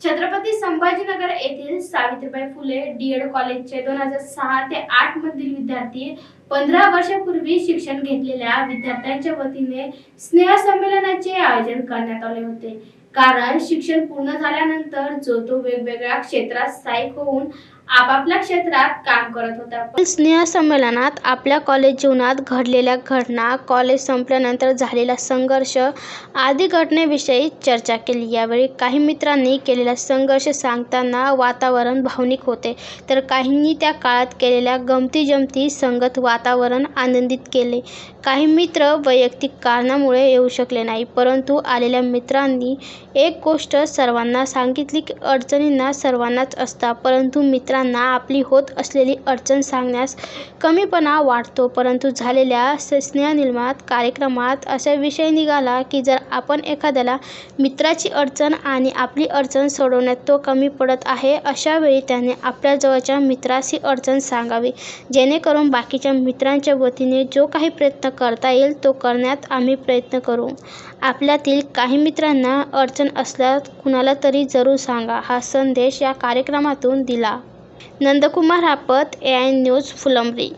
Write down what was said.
छत्रपती संभाजीनगर येथील सावित्रीबाई फुले डीएड कॉलेजचे दोन हजार सहा ते आठ मधील विद्यार्थी पंधरा वर्षापूर्वी शिक्षण घेतलेल्या विद्यार्थ्यांच्या वतीने स्नेह संमेलनाचे आयोजन करण्यात आले होते. कारण शिक्षण पूर्ण झाल्यानंतर जो तो वेगवेगळ्या क्षेत्रात स्थायिक होऊन आपापल्या क्षेत्रात काम करत होता. स्नेह संमेलनात आपल्या कॉलेज जीवनात घडलेल्या घटना कॉलेज संपल्यानंतर झालेला संघर्ष आदी घटनेविषयी चर्चा केली. यावेळी काही मित्रांनी केलेला संघर्ष सांगताना वातावरण भावनिक होते. तर काहींनी त्या काळात केलेल्या गमती जमती संगत वातावरण आनंदित केले. काही मित्र वैयक्तिक कारणामुळे येऊ शकले नाही परंतु आलेल्या मित्रांनी एक गोष्ट सर्वांना सांगितली की अडचणींना सर्वांनाच असता परंतु मित्रांना आपली होत असलेली अडचण सांगण्यास कमीपणा वाटतो. परंतु झालेल्या स्नेहनिर्मात कार्यक्रमात असा विषय निघाला की जर आपण एखाद्याला मित्राची अडचण आणि आपली अडचण सोडवण्यात तो कमी पडत आहे अशा वेळी त्याने आपल्या जवळच्या मित्राची अडचण सांगावी जेणेकरून बाकीच्या मित्रांच्या वतीने जो काही प्रयत्न करता येईल तो करण्यात आम्ही प्रयत्न करू. आपल्यातील काही मित्रांना अडचण असल्यास कुणाला तरी जरूर सांगा हा संदेश या कार्यक्रमातून दिला. Nandkumar Hapat A I news Phulambri.